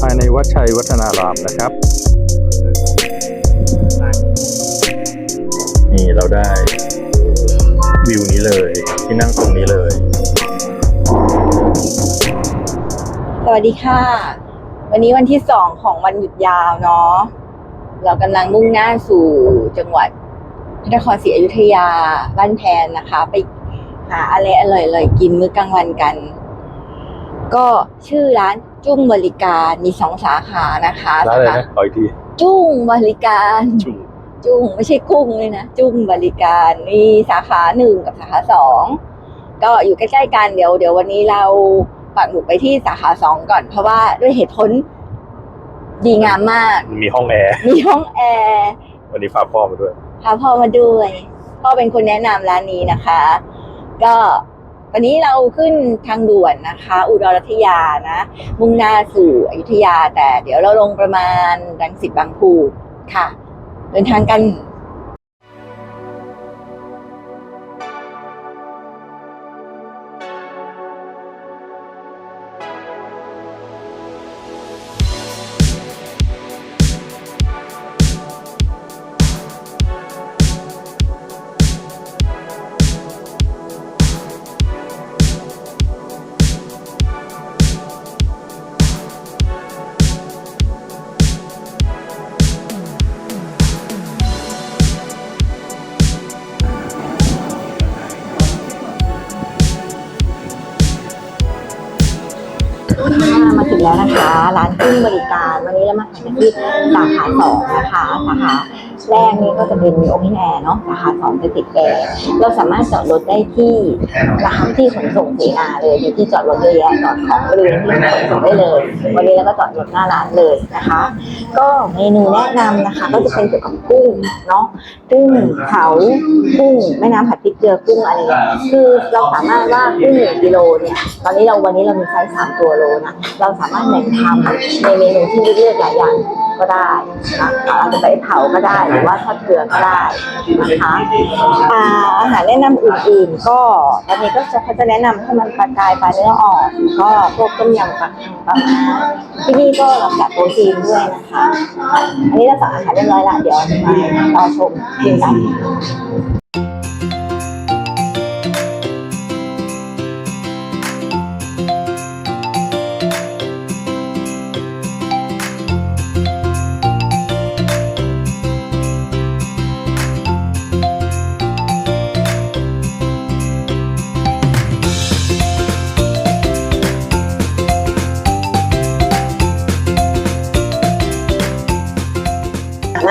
ภายในวัดชัยวัฒนารามนะครับ นี่เราได้วิวนี้เลย ที่นั่งตรงนี้เลย สวัสดีค่ะ วันนี้วันที่สองของวันหยุดยาวเนาะเรากำลังมุ่งหน้าสู่จังหวัดพระนครศรีอยุธยาบ้านแพนนะคะ ไปหาอะไรอร่อยๆกินมื้อกลางวันกัน ก็ชื่อร้านจุ้งบริการมีสองสาขานะคะร้านอะไรสาขานะขออีกทีจุ้งบริการจุ่มจุ้งไม่ใช่กุ้งเลยนะจุ้งบริการมีสาขาหนึ่งกับสาขาสองก็อยู่ใกล้ๆกันเดี๋ยวเดี๋ยววันนี้เราปักหมุดไปที่สาขาสองก่อน เพราะว่าด้วยเหตุผลดีงามมาก มีห้องแอร์ มีห้องแอร์วันนี้พาพ่อมาด้วยพาพ่อมาด้วย พ่อเป็นคนแนะนำร้านนี้นะคะ ก็ ตอนนี้เราขึ้นทางด่วนนะคะ อุดรรัตยานะ มุ่งหน้าสู่อยุธยาแต่เดี๋ยวเราลงประมาณดังสิตบางพูค่ะ เดินทางกัน ร้านกุ้งบริการ วันนี้เรามาทายกันที่สาขาสองนะคะสาขา แรกนี่ก็จะเป็นโอเพนแอร์เนาะสาขาสองจะติดแอร์เราสามารถจอดรถได้ที่ร้านที่ขนส่งเสนาเลยมีที่จอดรถเยอะแยะจอดของบริเวณที่ขนส่งได้เลย วันนี้เราก็จอดรถหน้าร้านเลยนะคะ ก็เมนูแนะนำนะคะ ก็จะเป็นเกี่ยวกับกุ้งเนาะกุ้งเผากุ้งแม่น้ำผัดพริกเกลือกุ้งอะไรเงี้ยคือเราสามารถว่ากุ้งหนึ่งกิโลเนี่ยตอนนี้เราวันนี้เรามีไซส์สามตัวโลนะเราสามารถแบ่งทำในเมนูที่เลือกหลายอย่าง ก็ได้นะคะอาจจะไปเผาก็ได้หรือว่าทอดเกลือก็ได้นะคะอ่าอาหารแนะนำอื่นๆ ก็ตอนนี้ก็จะเขาจะแนะนำข้าวมันปลากายปลาเนื้ออ่อนก็พวกต้มยำปลาปลาที่นี่ก็เราจัดโปรตีนด้วยนะคะ อันนี้เราสั่งอาหารเรียบร้อยละเดี๋ยวมารอชมกินกัน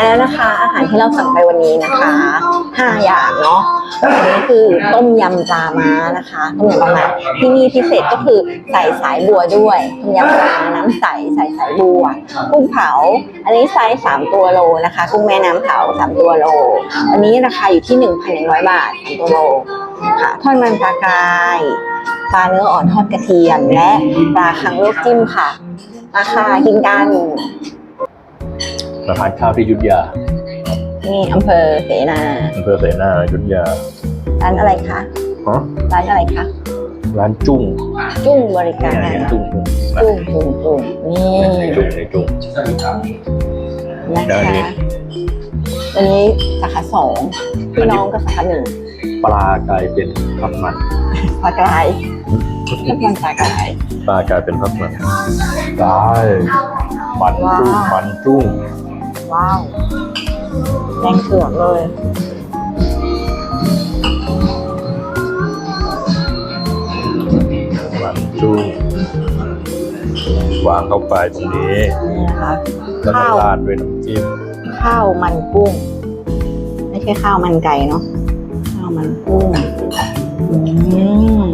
มาแล้วนะคะ อาหารที่เราสั่งไปวันนี้นะคะห้าอย่างเนาะอันนี้คือต้มยำปลาม้านะคะต้มยำปลาม้าที่นี่พิเศษก็คือใส่สายบัวด้วยต้มยำปลาม้าน้ำใสใส่สายบัว กุ้งเผา อันนี้ไซส์สามตัวโลนะคะ กุ้งแม่น้ำเผาสามตัวโล อันนี้ราคาอยู่ที่หนึ่งพันหนึ่งร้อยบาทสามตัวโลค่ะทอดมันปลากรายปลาเนื้ออ่อนทอดกระเทียมและปลาคังลวกจิ้มค่ะราคากินกัน มาทานข้าวที่อยุทธยานี่อำเภอเสนาอำเภอเสนาอยุทธยาร้านอะไรคะฮะร้านอะไรคะร้านจุ้งจุ้งบริการเนี่ยจุ้งจุ้งนะจุ้งจุ้งจุ้งนี่จุ้งในจุ้งนะได้อันนี้คะอันนี้สาขาสองพี่น้องกับสาขาหนึ่งปลากลายเป็นพับมันปลากรายน้ำมันปลากรายปลากลายเป็นพับมันได้มันจุ้งมันจุ้ง ว้าวแดงเผือกเลยมันจุ้งวางเข้าไปตรงนี้นี่นะคะแล้วก็ข้าวราดด้วยน้ำจิ้มข้าวมันกุ้ง ไม่ใช่ข้าวมันไก่เนาะข้าวมันกุ้งอืม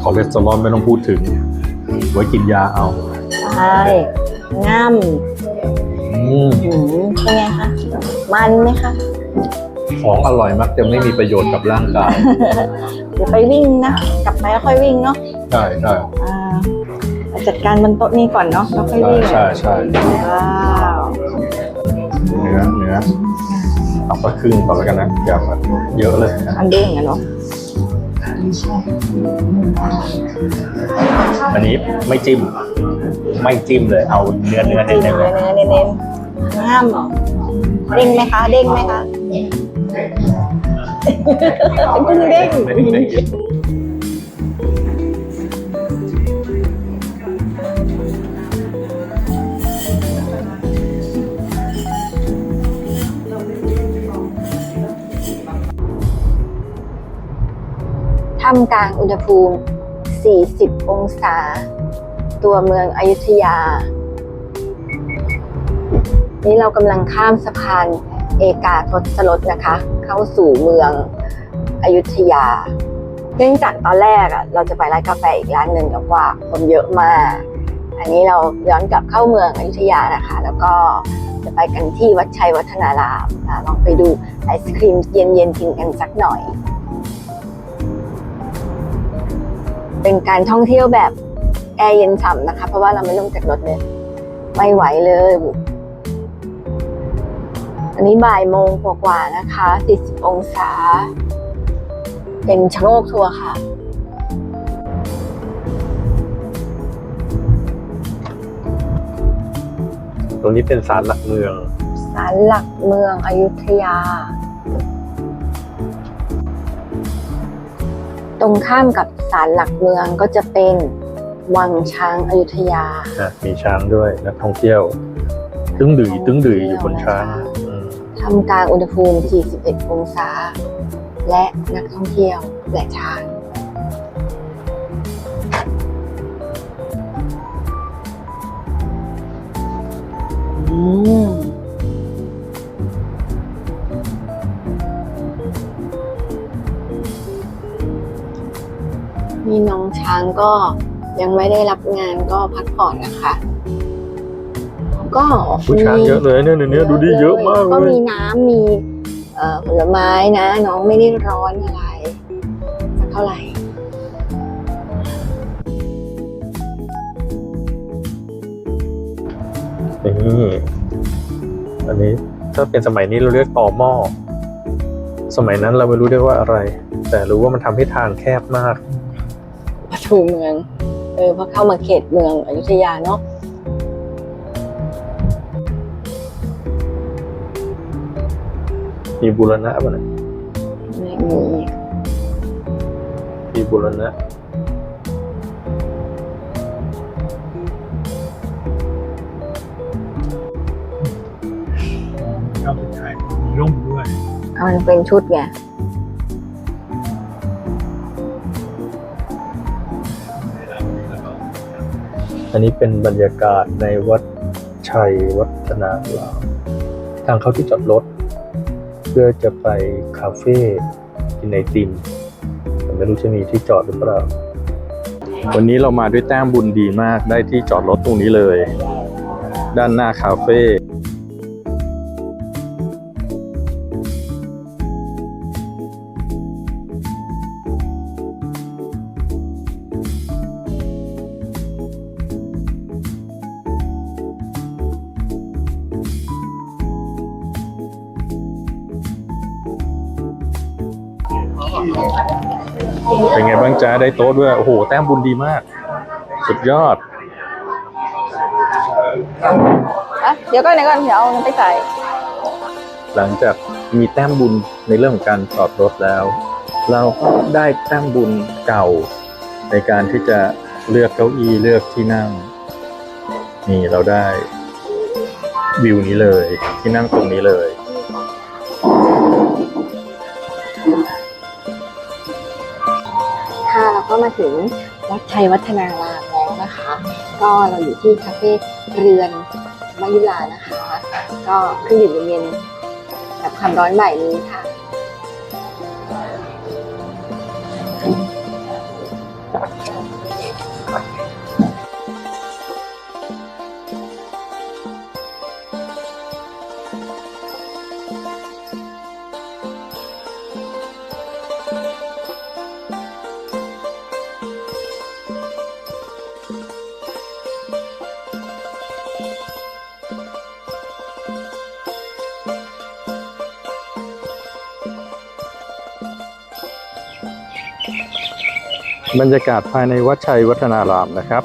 คอเลสเตอรอลไม่ต้องพูดถึง ไว้กินยาเอา ใช่ง่ำอืมหืมเป็นไงคะ มันไหมคะของอร่อยมักจะไม่มีประโยชน์กับร่างกาย เดี๋ยวไปวิ่งนะ กลับไปแล้วค่อยวิ่งเนาะใช่ใช่อ่าเราจัดการบนโต๊ะนี้ก่อนเนาะแล้วค่อยใช่วิ่งใช่ใช่ว้าวเนื้อเนื้อเอาสักครึ่งก่อนแล้วกันนะอย่ามาเยอะเลยนะอันเด้งอะเนาะ อันนี้ไม่จิ้ม ไม่จิ้มเลย เอาเนื้อเนื้อจริเน้งนๆเลเลยยเนื้อเน้นๆห้ามเหรอเด้งไหมคะ เด้งไหมคะเป็นกุ้งเด้ง ท่ามกลางอุณหภูมิ 40 องศา ตัวเมืองอยุธยา นี่เรากำลังข้ามสะพานเอกาทศรถนะคะ เข้าสู่เมืองอยุธยา เนื่องจากตอนแรกอะเราจะไปร้านกาแฟอีกร้านหนึ่งแต่ว่าคนเยอะมาก อันนี้เราย้อนกลับเข้าเมืองอยุธยานะคะ แล้วก็จะไปกันที่วัดชัยวัฒนารามลองไปดูไอศครีมเย็นๆกินกันสักหน่อย เป็นการท่องเที่ยวแบบแอร์เย็นฉ่ำนะคะ เพราะว่าเราไม่ลงจากรถเลยไม่ไหวเลยอันนี้บ่ายโมงกว่าๆนะคะ40องศา เป็นชะโงกทัวร์ค่ะ ตรงนี้เป็นศาลหลักเมือง ศาลหลักเมืองอยุธยา ตรงข้ามกับศาลหลักเมืองก็จะเป็นวังช้างอยุธยา นะมีช้างด้วยนักท่องเที่ยว ตึ้งดือยตึ้งดือยอยู่บนช้างอืมทำกลางอุณหภูมิ 41 องศา และนักท่องเที่ยวและช้างางก็ยังไม่ได้รับงานก็พักผ่อนนะคะ ก็ผู้ช้างเยอะเลยเนี่ยเนี่ยดูดิเยอะมากก็เลยมีน้ำมีเอ่อผลไม้นะ น้องไม่ได้ร้อนอะไรสักเท่าไหร่นี่อันนี้ถ้าเป็นสมัยนี้เราเรียกต่อหม้อ สมัยนั้นเราไม่รู้เรียกว่าอะไร แต่รู้ว่ามันทำให้ทางแคบมาก ประตูเมือง เออพอเข้ามาเขตเมืองอยุธยาเนาะมีบูรณะป่ะเนี่ยไม่มีมีบูรณะเข้าไปถ่ายมีร่มด้วย เอามันเป็นชุดไง อันนี้เป็นบรรยากาศในวัดชัยวัฒนารามทางเข้าที่จอดรถ เพื่อจะไปคาเฟ่กินไอติมแต่ไม่รู้จะมีที่จอดหรือเปล่า วันนี้เรามาด้วยแต้มบุญดีมากได้ที่จอดรถตรงนี้เลย ด้านหน้าคาเฟ่ เป็นไงบ้างจ๊ะได้โต๊ะด้วย โอ้โห แต้มบุญดีมาก สุดยอดอะเดี๋ยวก่อนเดี๋ยวก่อนเดี๋ยวเอามันไปใส่หลังจากมีแต้มบุญในเรื่องของการจอดรถแล้ว เราก็ได้แต้มบุญเก่า ในการที่จะเลือกเก้าอี้เลือกที่นั่ง นี่เราได้วิวนี้เลย ที่นั่งตรงนี้เลย มาถึงวัดชัยวัฒนารามแล้วนะคะ ก็เราอยู่ที่คาเฟ่เรือนมายุลานะคะ ก็เครื่องดื่มเย็นๆกับความร้อนบ่ายนี้ค่ะ บรรยากาศภายในวัดชัยวัฒนารามนะครับ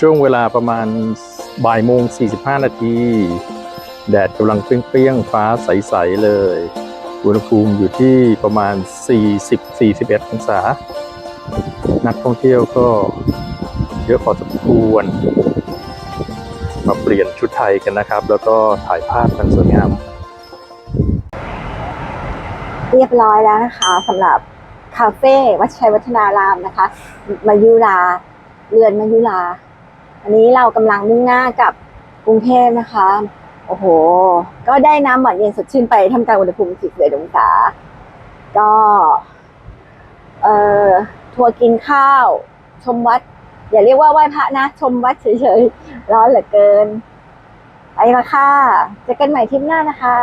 ช่วงเวลาประมาณบ่ายโมง 45 นาที แดดกำลังเปรี้ยงๆ ฟ้าใส ๆ เลย อุณหภูมิอยู่ที่ประมาณ 40-41 องศา นักท่องเที่ยวก็เยอะพอสมควร มาเปลี่ยนชุดไทยกันนะครับ แล้วก็ถ่ายภาพกันสวยงาม เรียบร้อยแล้วนะคะสำหรับคาเฟ่วัดชัยวัฒนารามนะคะ มายุราเรือนมายุราอันนี้เรากำลังมุ่งหน้ากับกรุงเทพนะคะ โอ้โห ก็ได้น้ำหวานเย็นสดชื่นไปทำกางอุณหภูมิ41องศาก็เอ่อทัวร์กินข้าว ชมวัด อย่าเรียกว่าไหว้พระนะ ชมวัดเฉยๆ ร้อนเหลือเกินไปละค่ะเจอกันใหม่ทริปหน้านะคะ